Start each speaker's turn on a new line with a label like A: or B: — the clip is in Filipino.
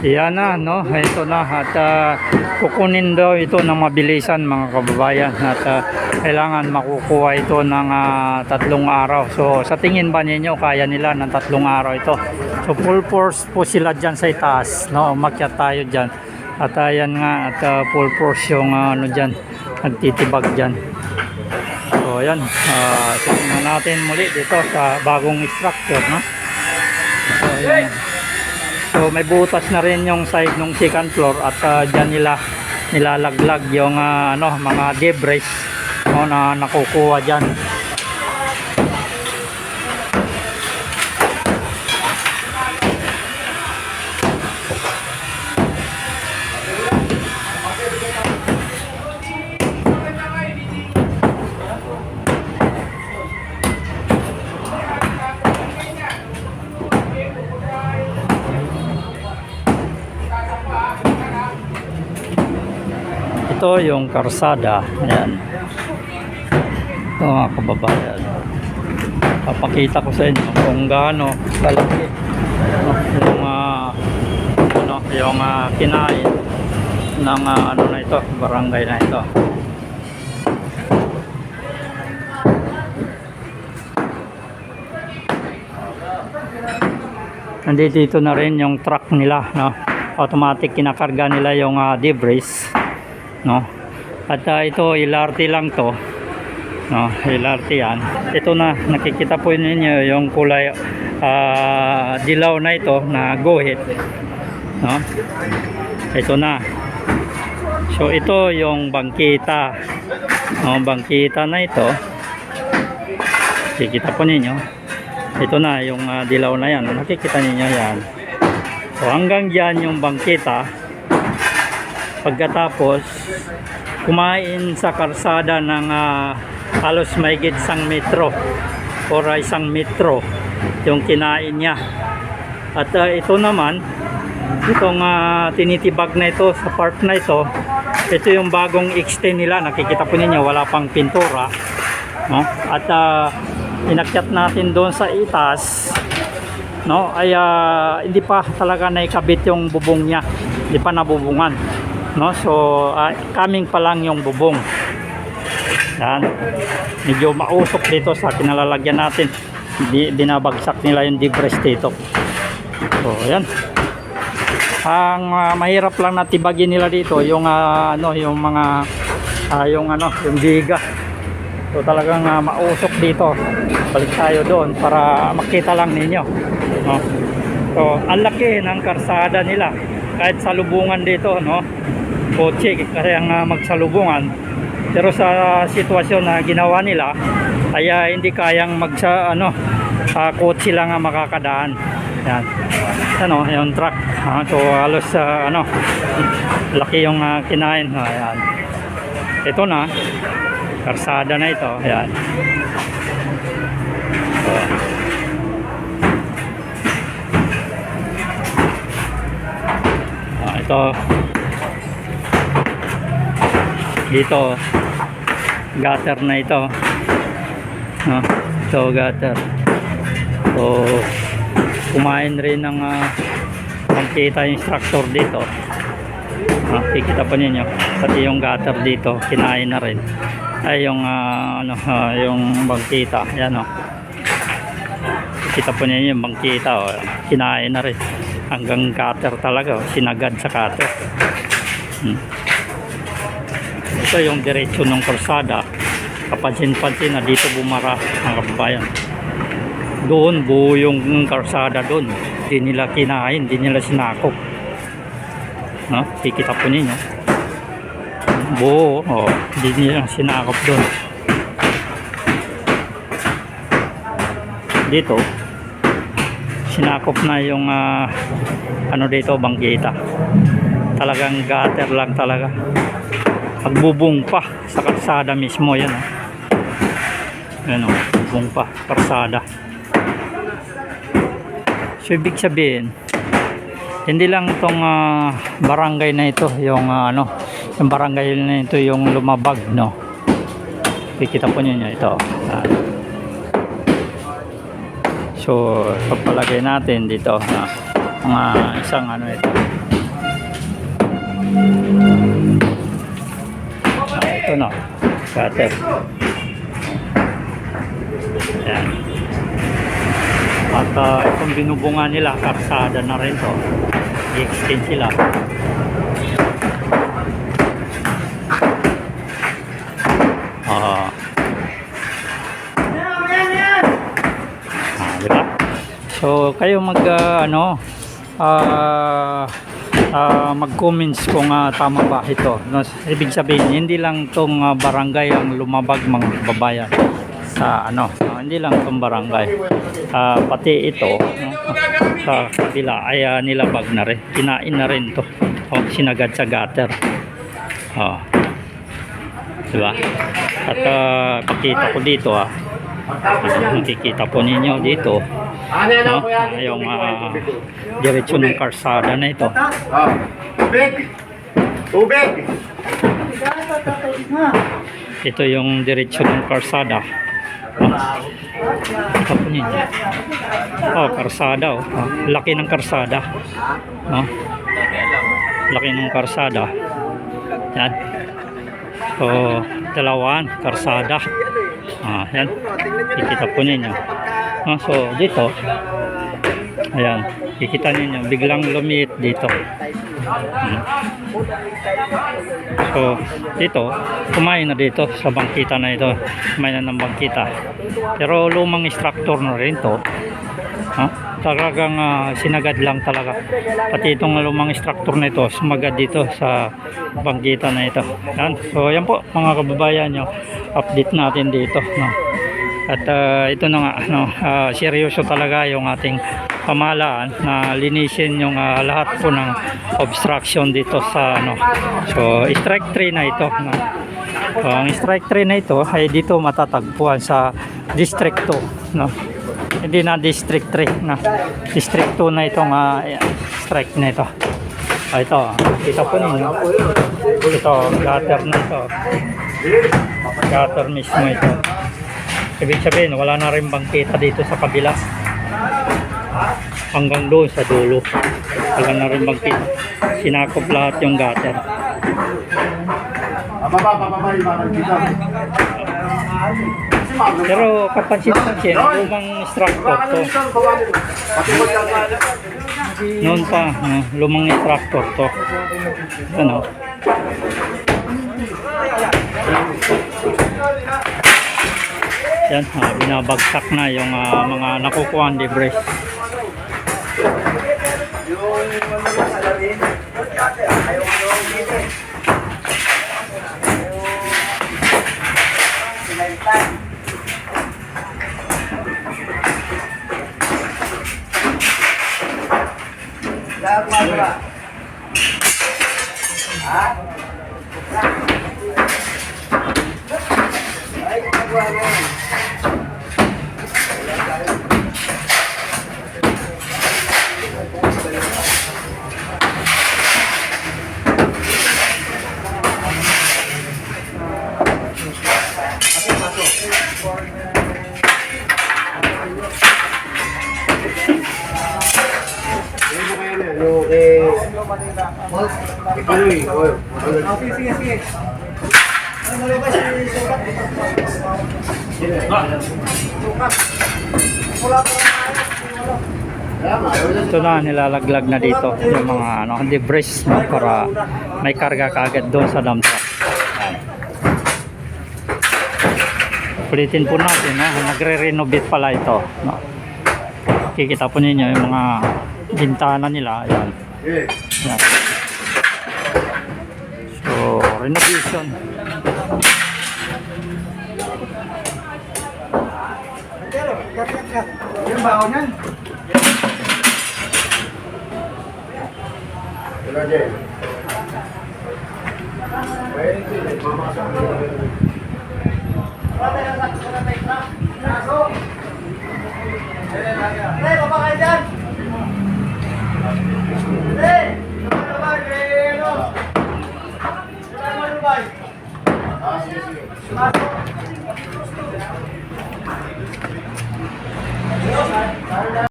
A: Yan na, no? Ito na. At ah, kukunin daw ito ng mabilisan mga kababayan. At ah, kailangan makukuha ito ng ah, tatlong araw. So sa tingin ba ninyo, kaya nila ng tatlong araw ito? So full force po sila dyan sa itaas. No? Umakyat tayo dyan. At ayan nga, at ah, full force yung ah, ano dyan, nagtitibag dyan. So ayan, uh, tingnan natin muli dito sa bagong structure, no? So ayan. So may butas na rin yung side ng second floor at uh, diyan nila nilalaglag yung ah, ano mga debris no, na nakukuha diyan. Ito yung karsada. Ayan. Ito mga kababayan. Papakita ko sa inyo kung gaano kalaki yung ah, ano, yung ah, kinain ng ah, ano na ito, barangay na ito. Nandito dito na rin yung truck nila, no? Automatic kinakarga nila yung ah, debris, no? At ah, ito LRT lang to. No, LRT yan. Ito na nakikita po ninyo yung kulay ah, dilaw na ito na guhit. No? Ito na. So ito yung bangkita. No, bangkita na ito. Kikita po ninyo. Ito na yung ah, dilaw na yan. Nakikita ninyo yan. So hanggang dyan yung bangkita. Pagkatapos kumain sa karsada ng ah, halos mahigit isang metro or isang metro yung kinain niya. At ah, ito naman, itong ah, tinitibag na ito sa part na ito, ito yung bagong extend nila. Nakikita po ninyo, wala pang pintura. No? At ah, inakyat natin doon sa itas, no? Ay ah, hindi pa talaga naikabit yung bubong niya. Hindi pa nabubungan. No? So, ah, coming pa lang yung bubong. Yan. Medyo mausok dito sa kinalalagyan natin. Di, binabagsak nila yung debris dito. So, yan. Ang ah, mahirap lang na tibagin nila dito yung ah, ano, yung mga ah, yung ano, yung giga. So talagang ah, mausok dito. Balik tayo doon para makita lang ninyo. No? So, ang laki ng karsada nila. Kahit sa lubungan dito, no? Kotse, kasi ang ah, magsalubungan. Pero sa sitwasyon na ginawa nila, ay ah, hindi kayang magsa, ano, uh, kotse lang ang makakadaan. Yan. Ano, yung truck. Ah, so, halos, ah, ano, laki yung ah, kinain. Yan. Ito na, karsada na ito. Yan. So, Ah, ito. Dito. Gutter na ito. No, ito gutter. So, kumain rin ng uh, pangkita yung structure dito. Ah, kikita pa ninyo. Pati yung gutter dito, kinain na rin. Ay, yung, ah, ano, ah, yung bangkita. Yan, oh. Kita po ninyo yung bangkita, oh. Kinain na rin. Hanggang cutter talaga, oh. Sinagad sa cutter. Hmm. Ito yung diretsyo ng korsada. Kapansin-pansin na dito bumara ang kababayan. Doon, buo yung karsada doon. Hindi nila kinain, hindi nila sinakop. No? Kikita po ninyo. Buo, oh, hindi nila sinakop doon. Dito, sinakop na yung ah, ano dito, bangkita. Talagang gutter lang talaga. Magbubong pa sa karsada mismo yan. Oh. Yan oh, bubong pa, karsada. So ibig sabihin, hindi lang itong ah, barangay na ito, yung ah, ano, yung barangay na ito yung lumabag, no. Kikita po niyo ito. Ah. So, pagpalagay natin dito na mga isang ano ito. Ito na. Cutter. Yan. At ah, itong binubunga nila, karsada na rin to. I-extend sila. Ah. Ah, di ba? So, kayo mag, ah, ano, ah, ah, mag-comments kung ah, tama ba ito. No, ibig sabihin, hindi lang tong ah, barangay ang lumabag mga babayan sa ano, ah, hindi lang tong barangay. Ah, pati ito, no, sa kabila ay ah, nilabag na rin. Kinain na rin to. O, sinagad sa gutter. Oh. Diba? At ah, pakita ko dito ah. Nakikita po ninyo dito. No? Ah, yung ah, diretsyo ng karsada na ito.
B: Ah. Tubig! Tubig!
A: Ito yung diretsyo ng karsada. Ah. Ito po ninyo. Oh, karsada oh. Ah, Laki ng karsada. No? Laki ng karsada. Yan. So, dalawan, karsada. Ah, yan. Kikita po ninyo. Ah, so, dito. Ayan. Kikita ninyo. Biglang lumiit dito. Hmm. So, dito, kumain na dito sa bangkita na ito. Kumain na ng bangkita. Pero lumang structure na rin to. Ha? Talagang ah, sinagad lang talaga. Pati itong lumang structure na ito, sumagad dito sa bangkita na ito. Yan. So, yan po mga kababayan yung update natin dito. No? At ah, ito na nga, no, ah, seryoso talaga yung ating pamahalaan na linisin yung ah, lahat po ng obstruction dito sa ano. So, strike 3 na ito. No? So, ang strike 3 na ito ay dito matatagpuan sa District 2. No? Hindi na District 3. No? District 2 na itong ah, strike na ito. Ah, ito, kita po ninyo. Ito, gutter na ito. Gutter mismo ito. Ibig sabihin, wala na rin bangkita dito sa kabila. Hanggang doon sa dulo. Wala na rin bangkita. Sinakop lahat yung gutter. Pero kapansin-pansin, lumang structure to. Noon pa, lumang structure to. Ano? Yan, ah, binabagsak na yung ah, mga nakukuha debris.
B: Yung kay... Ikaw eh. oh.
C: Sige, sige.
A: Ito na, nilalaglag na dito yung mga ano, debris no, para may karga kagad doon sa dump truck. Ulitin po natin, no? nagre-renovate pala ito. No? Kikita po ninyo yung mga bintana nila. Yan.
B: Eh,
A: Yan. So, renovation.
C: Yung baon yan.
B: wala dyan. Pwede,